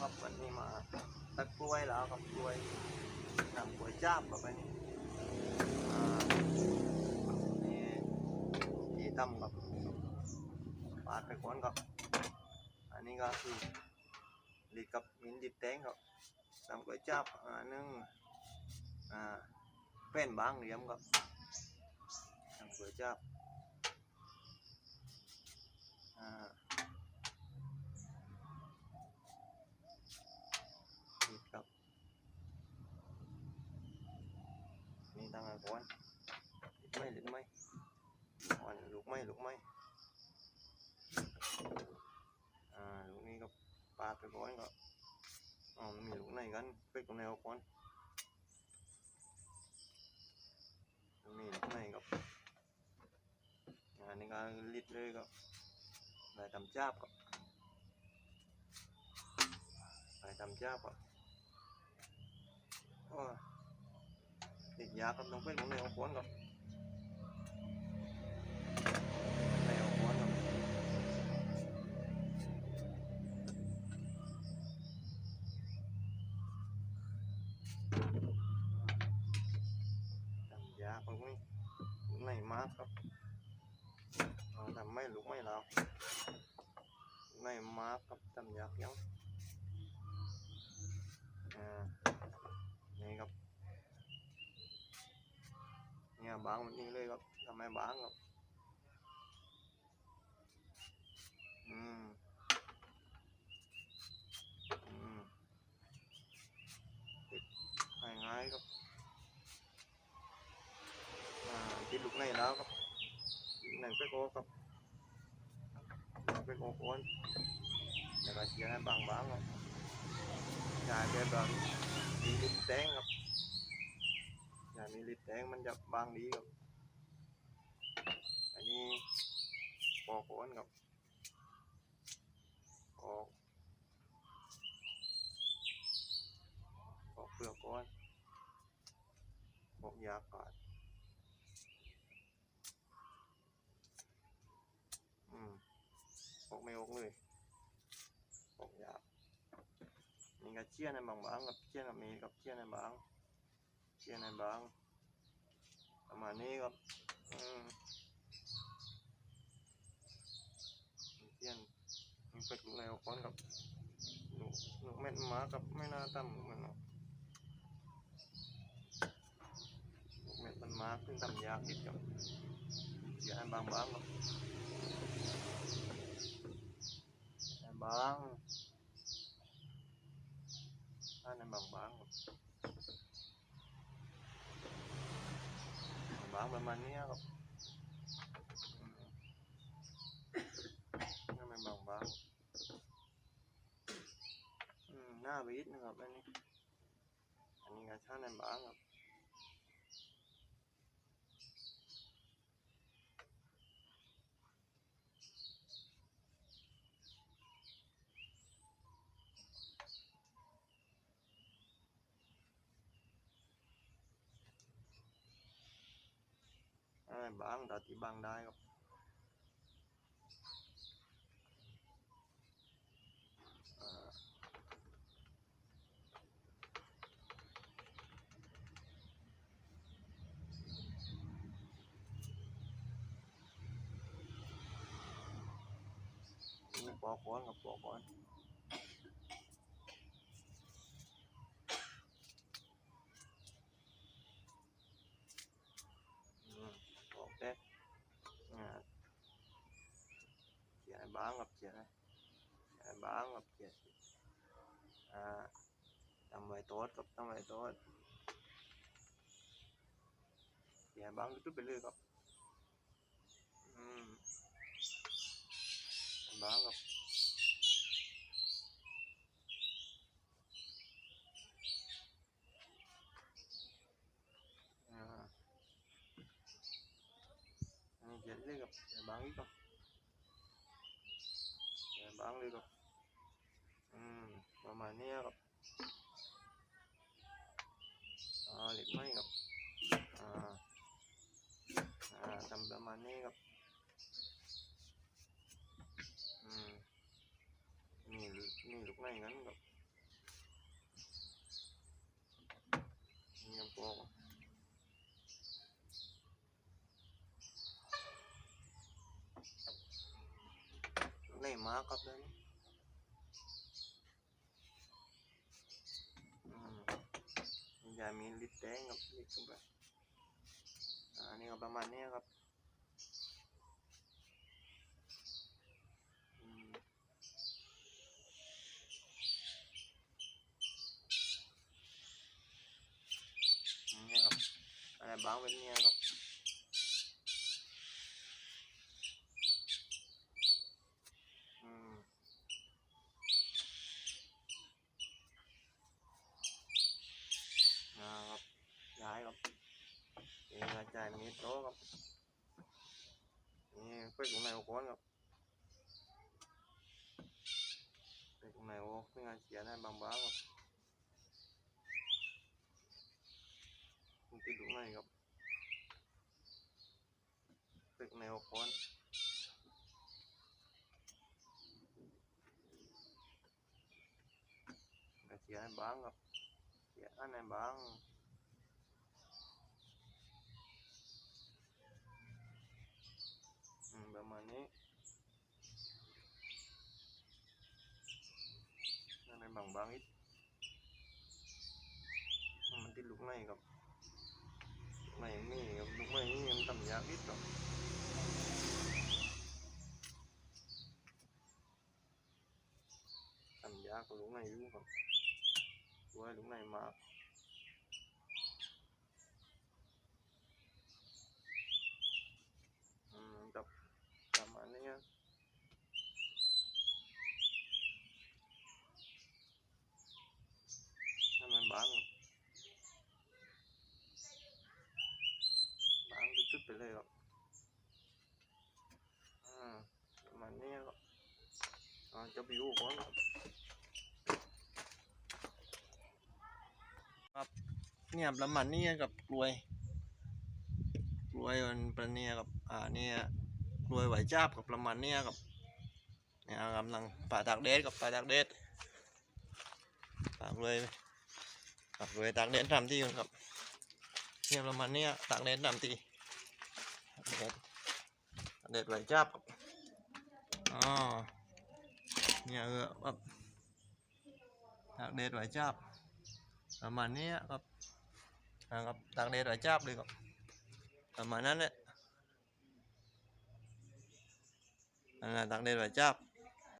ครับวันนี้มาตักกล้วยแล้วครับกล้วยทำกล้วยจ้าบแบบนี้อ่นี่ที่ตั้มกับปาดไปก่อนครับ อันนี้ก็คือดีดกับมินดิดแตงครับทำกล้วยจ้าบอ่านึ่งอ่าเป็นบางเหลี่ยมครับทำกล้วยจ้าบอ่า นี่ครับ นี่อนลุกไม่ลุกไม่ก่อนลุกไม่ลุกไม่อ่าลูกนี้ก็ปาดไปก่อนก็อ๋อมีลูกไหนกันไปตรงไหนเอาก่อนมีลูกไหนกับอันนี้ก็ลิดเลยก็ได้ทำจ้าบก็ได้ทำจ้าบก็โอ้ ติดยาครับต้องเป็นของแนวควนกับแนวควนกับทำยาของนี้ไหนมากครับเราทำไม่ลุกไม่แล้วไหนมากครับทำยาเพียงอ่านี่ครับ เนี่ยบางแบบนี้เลยครับทำไมบางครับอืมอืมติดง่ายๆครับอ่าติดลูกในแล้วครับในไปโกครับไปโกโอนเดี๋ยวก็เชียร์ให้บางๆครับจ่ายไปแบบ มีลิปแดงครับ อย่ามีลิปแดงมันจะบางดีครับ อันนี้ปอกก้อนครับปอกปอกเปลือกก้อนปอกยากาดอืมปอกไม่ออกเลยปอกยากนี่ก็เชี่ยในบางบางๆกับเชี่ยกับมีกับเชี่ยในบาง เชี่ยในบางประมาณนี้ครับอืมเชี่ยนมันเป็นลูกแนวก้อนกับลูกลูกเม็ดหมากับไม่น่าตั้มมันหรอกลูกเม็ดมันมาขึ้นตั้มยากนิดกับเชี่ยในบางบางๆครับในบาง ถ้าในบางบางๆครับ างประมาณนี้ครับอืมถ้าในบางบางๆอืมหน้าบิดนะครับอันนี้ อันนี้ก็ช่าในบางครับ บางตัดที่บางได้ครับอ่า นี่ปอกก้อนกับปอกก้อน banget ya nah, tambah tuat kok tambah tuat ya bang itu beli kok hmm. tambah kok Hãy subscribe cho kênh Ghiền Mì Gõ Để không bỏ lỡ những video Mama niyakap. Alit mayakap. Eh. Ah. Ah, tambah maningap. Eh. Hmm. Nil, nilok na yung ano. Ganyan po ako. Wala yung makakap na niya. อย่ามีลิดแดงกับลิดขึ้นไปอ่านี่ก็ประมาณนี้ครับอืมนี่ครับอะไรบางแบบนี้ครับ này mình hết chỗ không? Nè cái cũng này có không? Cái cũng này ô cái ngay chị này bằng bá không? Không tin đúng này không? Cái cũng này ô con. Chị này bán không? Chị này bán ประมาณนี้อันไหนบางบางๆอีกอืมมันติดลูกในครับลูกในนี่ครับลูกในนี่มันต่ำยากนิดครับต่ำยากกว่าลูกในอยู่ครับ ด้วยlúc này mà ừ, à, cho biểu của nó เนี่ยประมาณนี้กับกลวยกลวยมันประเนี่ยกับอ่าเนี่ยกลวยไหวจับกับประมาณเนี้ยกับเนี่ยกำลังป่าตากเดดกับป่าตากเดดป่ากล้วยกับกล้วยตากเดดทำที่กันครับเนี่ยประมาณเนี้ยตากเดดทำที่เดดเดดไหวจับครับอ๋อ เนี่ยแบบตากเดดไหวจับประมาณนี้ครับครับตากแดดหลายจับเลยครับประมาณนั้นแหละนั่นแหละตากแดดหลายจับ